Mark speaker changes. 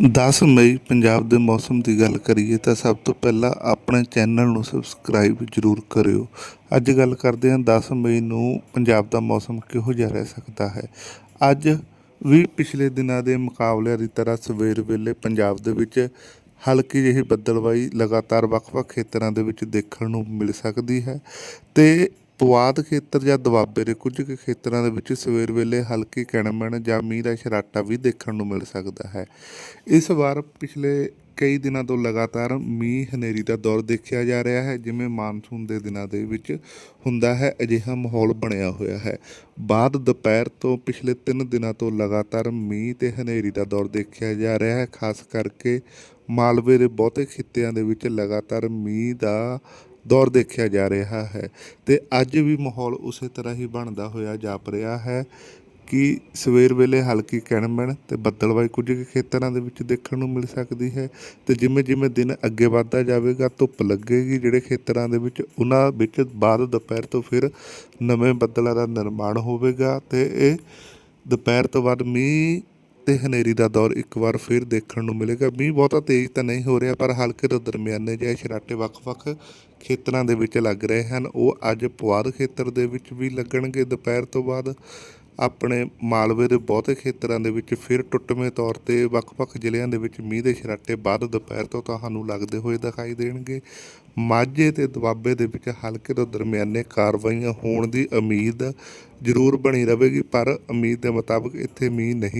Speaker 1: 10 ਮਈ ਪੰਜਾਬ ਦੇ ਮੌਸਮ ਦੀ ਗੱਲ ਕਰੀਏ ਤਾਂ ਸਭ ਤੋਂ ਪਹਿਲਾਂ ਆਪਣੇ ਚੈਨਲ ਨੂੰ ਸਬਸਕ੍ਰਾਈਬ ਜ਼ਰੂਰ ਕਰਿਓ। ਅੱਜ ਗੱਲ ਕਰਦੇ ਹਾਂ 10 ਮਈ ਨੂੰ ਪੰਜਾਬ ਦਾ ਮੌਸਮ ਕਿਹੋ ਜਿਹਾ ਰਹਿ ਸਕਦਾ ਹੈ। ਅੱਜ ਵੀ ਪਿਛਲੇ ਦਿਨਾਂ ਦੇ ਮੁਕਾਬਲਿਆਂ ਦੀ ਤਰ੍ਹਾਂ ਸਵੇਰ ਵੇਲੇ ਪੰਜਾਬ ਦੇ ਵਿੱਚ ਹਲਕੀ ਜਿਹੀ ਬੱਦਲਵਾਈ ਲਗਾਤਾਰ ਵੱਖ-ਵੱਖ ਖੇਤਰਾਂ ਦੇ ਵਿੱਚ ਦੇਖਣ ਨੂੰ ਮਿਲ ਸਕਦੀ ਹੈ ਤੇ ਪੁਆਧ ਖੇਤਰ ਜਾਂ ਦੁਆਬੇ ਦੇ ਕੁਝ ਕੁ ਖੇਤਰਾਂ ਦੇ ਵਿੱਚ ਸਵੇਰ ਵੇਲੇ ਹਲਕੀ ਕਣਮਣ ਜਾਂ ਮੀਂਹ ਦਾ ਛਰਾਟਾ ਵੀ ਦੇਖਣ ਨੂੰ ਮਿਲ ਸਕਦਾ ਹੈ। ਇਸ ਵਾਰ ਪਿਛਲੇ ਕਈ ਦਿਨਾਂ ਤੋਂ ਲਗਾਤਾਰ ਮੀਂਹ ਹਨੇਰੀ ਦਾ ਦੌਰ ਦੇਖਿਆ ਜਾ ਰਿਹਾ ਹੈ, ਜਿਵੇਂ ਮਾਨਸੂਨ ਦੇ ਦਿਨਾਂ ਦੇ ਵਿੱਚ ਹੁੰਦਾ ਹੈ, ਅਜਿਹਾ ਮਾਹੌਲ ਬਣਿਆ ਹੋਇਆ ਹੈ। ਬਾਅਦ ਦੁਪਹਿਰ ਤੋਂ ਪਿਛਲੇ 3 ਦਿਨਾਂ ਤੋਂ ਲਗਾਤਾਰ ਮੀਂਹ ਤੇ ਹਨੇਰੀ ਦਾ ਦੌਰ ਦੇਖਿਆ ਜਾ ਰਿਹਾ ਹੈ, ਖਾਸ ਕਰਕੇ ਮਾਲਵੇ ਦੇ ਬਹੁਤੇ ਖਿੱਤਿਆਂ ਦੇ ਵਿੱਚ ਲਗਾਤਾਰ ਮੀਂਹ ਦਾ ਦੌਰ ਦੇਖਿਆ ਜਾ ਰਿਹਾ ਹੈ ਤੇ ਅੱਜ ਵੀ ਮਾਹੌਲ ਉਸੇ ਤਰ੍ਹਾਂ ਹੀ ਬਣਦਾ ਹੋਇਆ ਜਾਪ ਰਿਹਾ ਹੈ ਕਿ ਸਵੇਰ ਵੇਲੇ ਹਲਕੀ ਕਿਣਮਣ ਤੇ ਬੱਦਲਵਾਈ ਕੁਝ ਕੁ ਖੇਤਰਾਂ ਦੇ ਵਿੱਚ ਦੇਖਣ ਨੂੰ ਮਿਲ ਸਕਦੀ ਹੈ ਤੇ ਜਿਵੇਂ ਜਿਵੇਂ ਦਿਨ ਅੱਗੇ ਵੱਧਦਾ ਜਾਵੇਗਾ, ਧੁੱਪ ਲੱਗੇਗੀ ਜਿਹੜੇ ਖੇਤਰਾਂ ਦੇ ਵਿੱਚ ਉਹਨਾਂ ਵਿੱਚ ਬਾਅਦ ਦੁਪਹਿਰ ਤੋਂ ਫਿਰ ਨਵੇਂ ਬੱਦਲਾਂ ਦਾ ਨਿਰਮਾਣ ਹੋਵੇਗਾ ਤੇ ਇਹ ਦੁਪਹਿਰ ਤੋਂ ਬਾਅਦ ਮੀਂਹ ਤੇ ਹਨੇਰੀ ਦਾ ਦੌਰ ਇੱਕ ਵਾਰ ਫਿਰ ਦੇਖਣ ਨੂੰ ਮਿਲੇਗਾ। ਮੀਂਹ ਬਹੁਤਾ ਤੇਜ਼ ਤਾਂ ਨਹੀਂ ਹੋ ਰਿਹਾ, ਪਰ ਹਲਕੇ ਤੋਂ ਦਰਮਿਆਨੇ ਜਿਹੇ ਛਰਾਟੇ ਵੱਖ-ਵੱਖ ਖੇਤਰਾਂ ਦੇ ਵਿੱਚ ਲੱਗ ਰਹੇ ਹਨ। ਉਹ ਅੱਜ ਪੁਆਧ ਖੇਤਰ ਦੇ ਵਿੱਚ ਵੀ ਲੱਗਣਗੇ। ਦੁਪਹਿਰ ਤੋਂ ਬਾਅਦ ਆਪਣੇ ਮਾਲਵੇ ਦੇ ਬਹੁਤੇ ਖੇਤਰਾਂ ਦੇ ਵਿੱਚ ਫਿਰ ਟੁੱਟਵੇਂ ਤੌਰ ਤੇ ਵੱਖ-ਵੱਖ ਜ਼ਿਲ੍ਹਿਆਂ ਦੇ ਵਿੱਚ ਮੀਂਹ ਦੇ ਛਰਾਟੇ ਬਾਅਦ ਦੁਪਹਿਰ ਤੋਂ ਤੁਹਾਨੂੰ ਲੱਗਦੇ ਹੋਏ ਦਿਖਾਈ ਦੇਣਗੇ। ਮਾਝੇ ਤੇ ਦੁਆਬੇ ਦੇ ਵਿੱਚ ਹਲਕੇ ਤੋਂ ਦਰਮਿਆਨੇ ਕਾਰਵਾਈਆਂ ਹੋਣ ਦੀ ਉਮੀਦ ਜ਼ਰੂਰ ਬਣੀ ਰਹੇਗੀ, ਪਰ ਉਮੀਦ ਦੇ ਮੁਤਾਬਕ ਇੱਥੇ ਮੀਂਹ ਨਹੀਂ